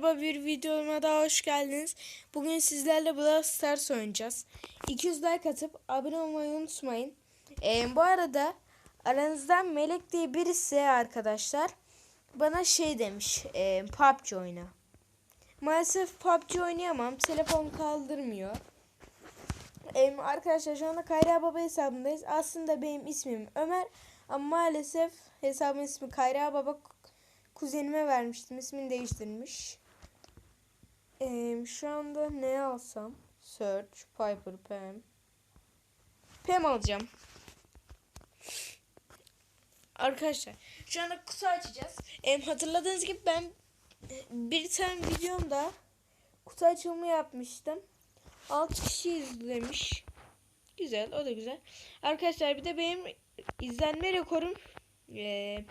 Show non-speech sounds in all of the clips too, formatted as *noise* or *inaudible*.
Merhaba bir videoma daha hoş geldiniz. Bugün sizlerle Brawl Stars oynayacağız. 200 like atıp abone olmayı unutmayın. Ee, bu arada aranızdan Melek diye birisi arkadaşlar bana şey demiş e, PUBG oyna. Maalesef PUBG oynayamam. Telefon kaldırmıyor. Ee, arkadaşlar şu anda Kayra Baba hesabındayız. Aslında benim ismim Ömer ama maalesef hesabın ismi Kayra Baba kuzenime vermiştim. İsmini değiştirmiş. Ee, şu anda ne alsam? Search, Piper, Pam. Pam alacağım. Arkadaşlar şu anda kutu açacağız. Ee, hatırladığınız gibi ben e, bir tane videomda kutu açılımı yapmıştım. 6 kişi izlemiş. Güzel o da güzel. Arkadaşlar bir de benim izlenme rekorum eee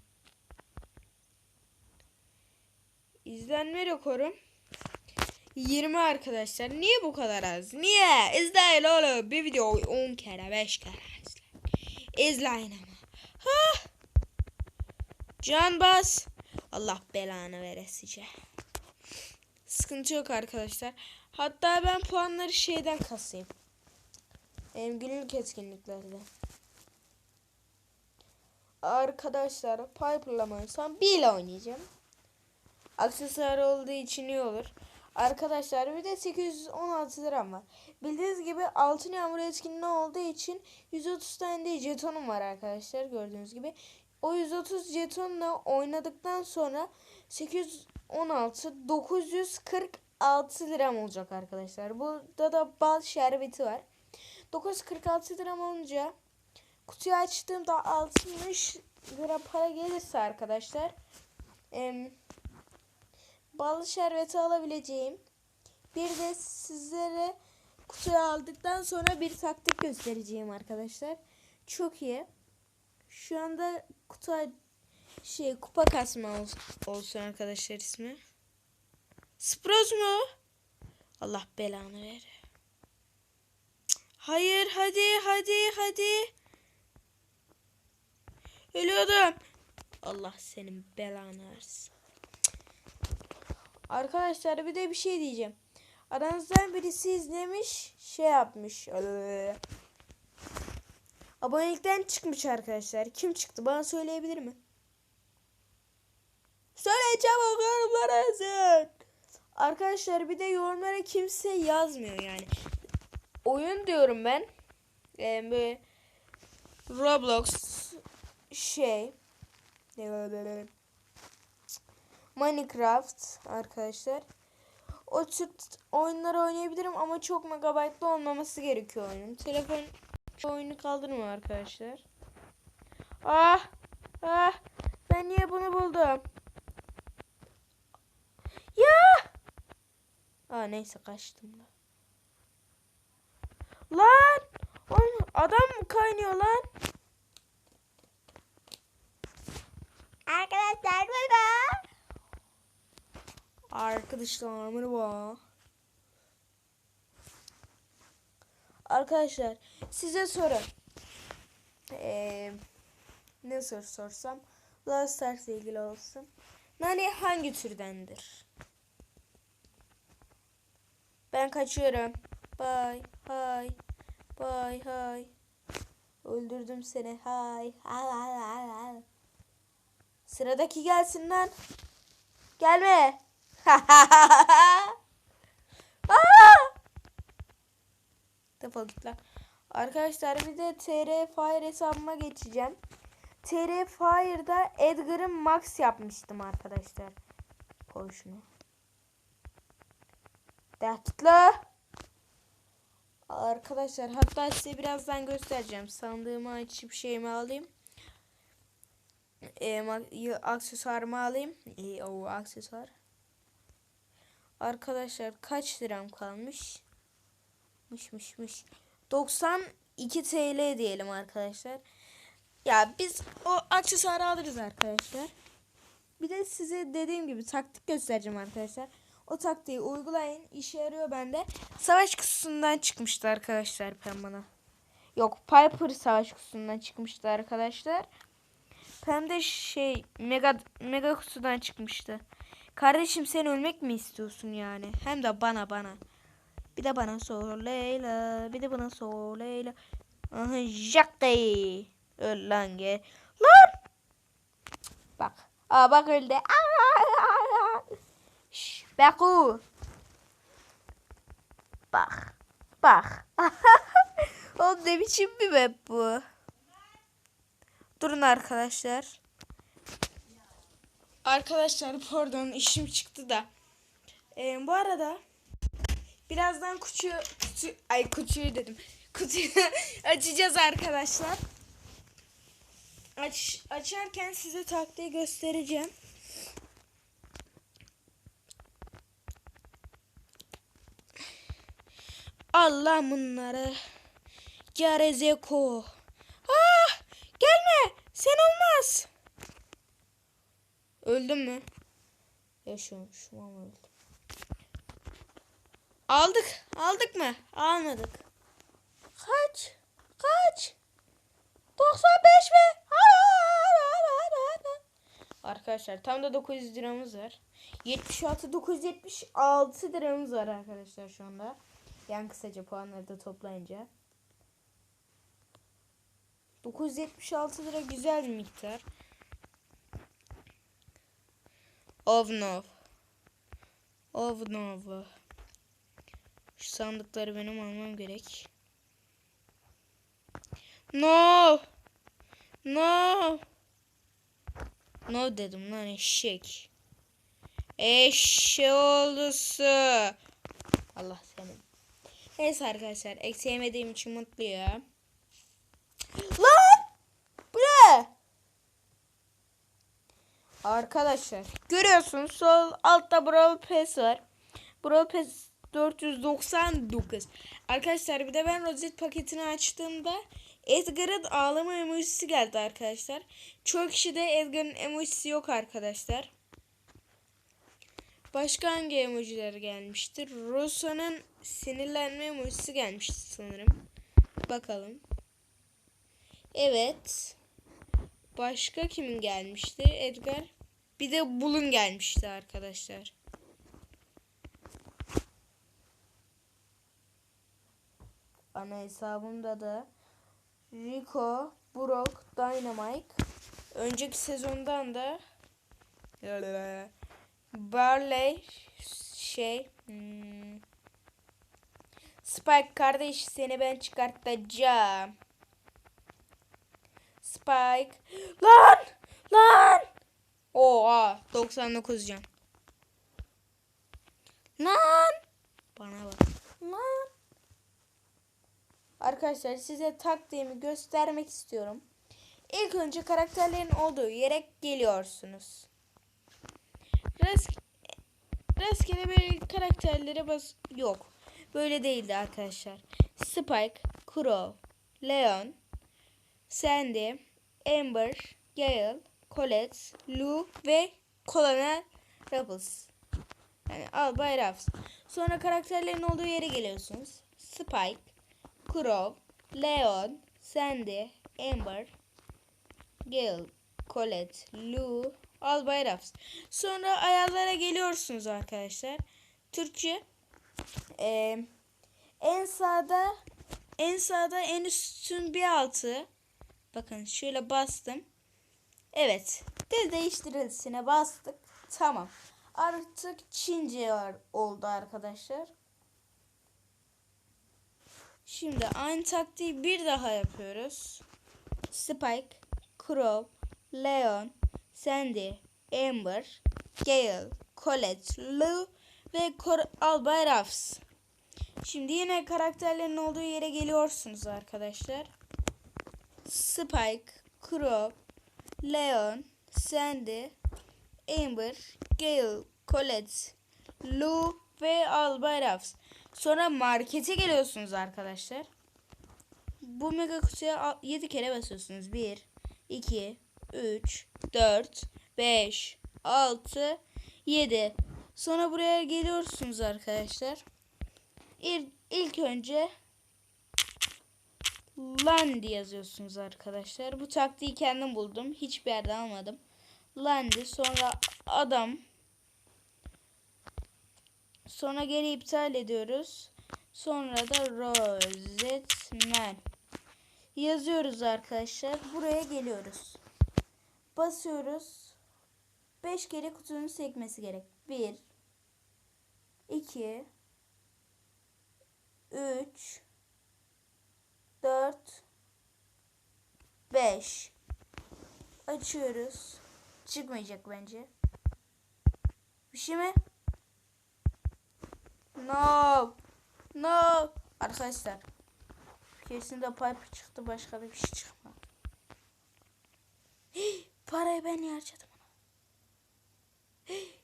İzlenme rekorum 20 arkadaşlar. Niye bu kadar az? Niye? İzleyin oğlum. Bir videoyu 10 kere 5 kere izleyin. İzleyin ama. Ha! Can bas. Allah belanı veresice. Sıkıntı yok arkadaşlar. Hatta ben puanları şeyden kasayım. Benim günlük etkinliklerden. Arkadaşlar Piper'la bir ile oynayacağım aksesuar olduğu için iyi olur. Arkadaşlar bir de 816 liram var. Bildiğiniz gibi altın yağmur etkinliği olduğu için 130 tane de jetonum var arkadaşlar gördüğünüz gibi. O 130 jetonla oynadıktan sonra 816 946 liram olacak arkadaşlar. Burada da bal şerbeti var. 946 liram olunca kutuyu açtığımda 60 lira para gelirse arkadaşlar eee ballı şerbeti alabileceğim. Bir de sizlere kutuyu aldıktan sonra bir taktik göstereceğim arkadaşlar. Çok iyi. Şu anda kutu şey kupa kasma olsun arkadaşlar ismi. Sprout mu? Allah belanı ver. Hayır hadi hadi hadi. Ölüyordum. Allah senin belanı versin. Arkadaşlar bir de bir şey diyeceğim. Aranızdan birisi izlemiş şey yapmış. Ee, abonelikten çıkmış arkadaşlar. Kim çıktı bana söyleyebilir mi? Söyle çabuk yorumlara yazın. Arkadaşlar bir de yorumlara kimse yazmıyor yani. Oyun diyorum ben. Ee, böyle Roblox şey. Minecraft arkadaşlar. O tür oyunları oynayabilirim ama çok megabaytlı olmaması gerekiyor oyunun. Telefon oyunu kaldırmıyor arkadaşlar. Ah! Ah! Ben niye bunu buldum? Ya! Aa neyse kaçtım da. Lan! Oğlum, adam mı kaynıyor lan? Arkadaşlar merhaba. Arkadaşlar merhaba. Arkadaşlar size soru. Ee, ne soru sorsam? Brawl Stars ilgili olsun. Nani hangi türdendir? Ben kaçıyorum. Bye. Hay. Bye. Hay. Öldürdüm seni. Hay. Sıradaki gelsin lan. Gelme. *laughs* Defol git. Arkadaşlar bir de TR Fire hesabıma geçeceğim. TR Fire'da Edgar'ın max yapmıştım arkadaşlar. Koy şunu. Dertli. Arkadaşlar hatta size birazdan göstereceğim. Sandığımı açıp şeyimi alayım. E, aksesuarımı alayım. E, o aksesuar. Arkadaşlar kaç liram kalmış? Mış mış mış. 92 TL diyelim arkadaşlar. Ya biz o aksesuarı alırız arkadaşlar. Bir de size dediğim gibi taktik göstereceğim arkadaşlar. O taktiği uygulayın. İşe yarıyor bende. Savaş kutusundan çıkmıştı arkadaşlar Pem bana. Yok Piper savaş kutusundan çıkmıştı arkadaşlar. Pem de şey mega mega kutudan çıkmıştı. Kardeşim sen ölmek mi istiyorsun yani? Hem de bana bana. Bir de bana sor Leyla. Bir de bana sor Leyla. Aha. Öl lan gel. Lan. Bak. Aa bak öldü. *laughs* Şş, Beku. Bak. Bak. *laughs* Oğlum ne biçim bir map bu? Durun arkadaşlar. Arkadaşlar pardon işim çıktı da. Ee, bu arada birazdan kutuyu, kutu, ay kutuyu dedim. Kutuyu *laughs* açacağız arkadaşlar. Aç, açarken size taktiği göstereceğim. Allah bunları. Gerezeko. Ah, gelme. Sen olmaz. Öldün mü? Yaşıyorum şu an öldüm. Aldık. Aldık mı? Almadık. Kaç? Kaç? 95 mi? Arkadaşlar tam da 900 liramız var. 76 976 liramız var arkadaşlar şu anda. Yani kısaca puanları da toplayınca. 976 lira güzel bir miktar. Ovnov. Ovnov. Şu sandıkları benim almam gerek. No. No. No dedim lan eşek. Eşeğolusu. Allah senin. Neyse arkadaşlar. Eksi yemediğim için mutluyum. Lan! Bu ne? Arkadaşlar görüyorsunuz sol altta Brawl Pass var. Brawl Pass 499. Arkadaşlar bir de ben rozet paketini açtığımda Edgar'ın ağlama emojisi geldi arkadaşlar. Çoğu kişide Edgar'ın emojisi yok arkadaşlar. Başka hangi emojiler gelmiştir? Rosa'nın sinirlenme emojisi gelmişti sanırım. Bakalım. Evet. Başka kimin gelmişti? Edgar. Bir de Bulun gelmişti arkadaşlar. Ana hesabımda da Rico, Brock, Dynamite. Önceki sezondan da Barley şey hmm, Spike kardeş seni ben çıkartacağım. Spike. Lan! Lan! Oha 99 can. Lan! Bana bak. Lan! Arkadaşlar size taktiğimi göstermek istiyorum. İlk önce karakterlerin olduğu yere geliyorsunuz. Ras rastgele böyle karakterlere bas yok. Böyle değildi arkadaşlar. Spike, Crow, Leon, Sandy, Amber, Gale, Colette, Lou ve Colonel Rebels. Yani Albay Ruffs. Sonra karakterlerin olduğu yere geliyorsunuz. Spike, Crow, Leon, Sandy, Amber, Gale, Colette, Lou, Albay Ruffs. Sonra ayarlara geliyorsunuz arkadaşlar. Türkçe ee, en sağda en sağda en üstün bir altı Bakın şöyle bastım. Evet. Dil değiştirilsine bastık. Tamam. Artık Çince var, oldu arkadaşlar. Şimdi aynı taktiği bir daha yapıyoruz. Spike, Crow, Leon, Sandy, Amber, Gale, Colette, Lou ve Cor Albay. Şimdi yine karakterlerin olduğu yere geliyorsunuz arkadaşlar. Spike, Crow, Leon, Sandy, Amber, Gale, Colette, Lou ve Albay Ruffs. Sonra markete geliyorsunuz arkadaşlar. Bu mega kutuya 7 kere basıyorsunuz. 1, 2, 3, 4, 5, 6, 7. Sonra buraya geliyorsunuz arkadaşlar. İlk önce Landy yazıyorsunuz arkadaşlar. Bu taktiği kendim buldum. Hiçbir yerden almadım. Landy sonra adam Sonra geri iptal ediyoruz. Sonra da rozetmen. Yazıyoruz arkadaşlar. Buraya geliyoruz. Basıyoruz. 5 kere kutunun sekmesi gerek. 1 2 3 4 5 Açıyoruz. Çıkmayacak bence. Bir şey mi? No. No. Arkadaşlar. Kesin de pipe çıktı. Başka da bir şey çıkmadı. Hii, Parayı ben niye harcadım? Hii,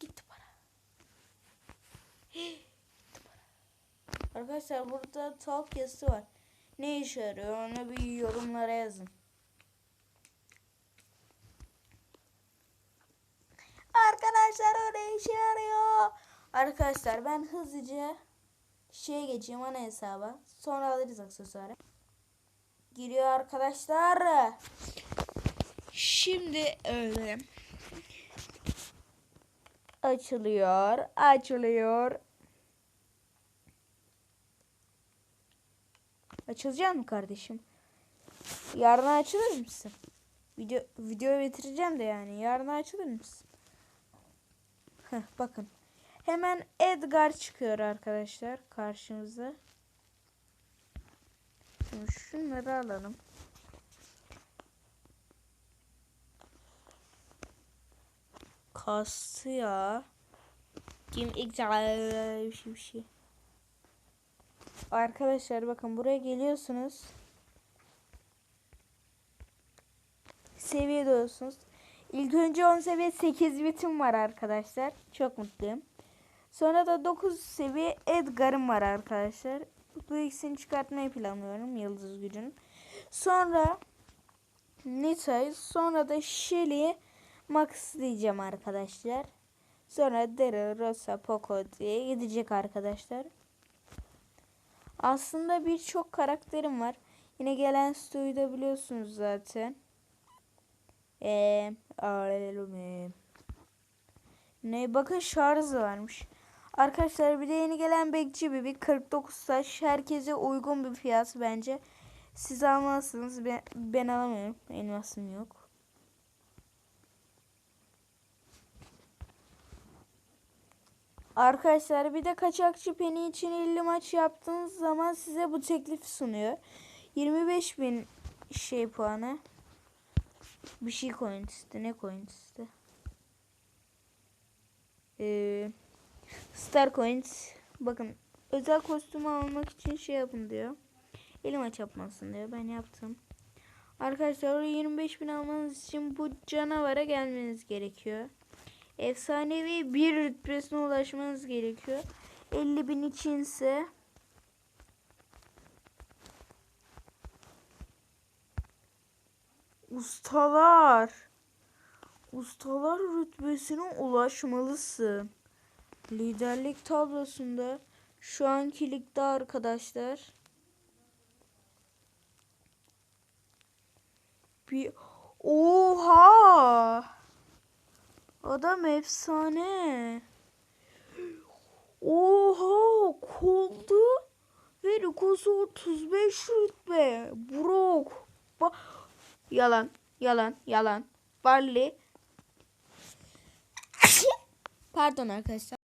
Gitti para. Hii. Arkadaşlar burada talk yazısı var. Ne işe yarıyor onu bir yorumlara yazın. Arkadaşlar o ne işe yarıyor? Arkadaşlar ben hızlıca şeye geçeyim ana hesaba. Sonra alırız aksesuarı. Giriyor arkadaşlar. Şimdi öyle. Açılıyor. Açılıyor. Açılacak mı kardeşim? Yarın açılır mısın? Video video bitireceğim de yani. Yarın açılır mısın? Heh, bakın. Hemen Edgar çıkıyor arkadaşlar karşımıza. Şimdi şunları alalım. Kastı ya. Kim güzel bir şey bir şey. Arkadaşlar bakın buraya geliyorsunuz. Seviye diyorsunuz. İlk önce 10 seviye 8 bitim var arkadaşlar. Çok mutluyum. Sonra da 9 seviye Edgar'ım var arkadaşlar. Bu ikisini çıkartmayı planlıyorum yıldız gücün. Sonra Nita'yı sonra da Shelly'i Max diyeceğim arkadaşlar. Sonra Daryl, Rosa, Poco diye gidecek arkadaşlar. Aslında birçok karakterim var. Yine gelen stoyu da biliyorsunuz zaten. Eee ne bakın şarjı varmış. Arkadaşlar bir de yeni gelen bekçi bir 49 saç herkese uygun bir fiyat bence. Siz almalısınız. Ben, ben alamıyorum. Elmasım yok. Arkadaşlar bir de kaçakçı peni için 50 maç yaptığınız zaman size bu teklif sunuyor. 25 bin şey puanı. Bir şey coin isti. Ne coin isti? Ee, Star Coins. Bakın özel kostümü almak için şey yapın diyor. Elim aç yapmasın diyor. Ben yaptım. Arkadaşlar 25 bin almanız için bu canavara gelmeniz gerekiyor. Efsanevi bir rütbesine ulaşmanız gerekiyor. 50 bin içinse Ustalar. Ustalar rütbesine ulaşmalısın. Liderlik tablosunda şu anki ligde arkadaşlar. Bir Oha! Adam efsane. Oha! Koldu ve Rikosu 35 rütbe. Brok. Ba yalan, yalan, yalan. Barley. Pardon arkadaşlar.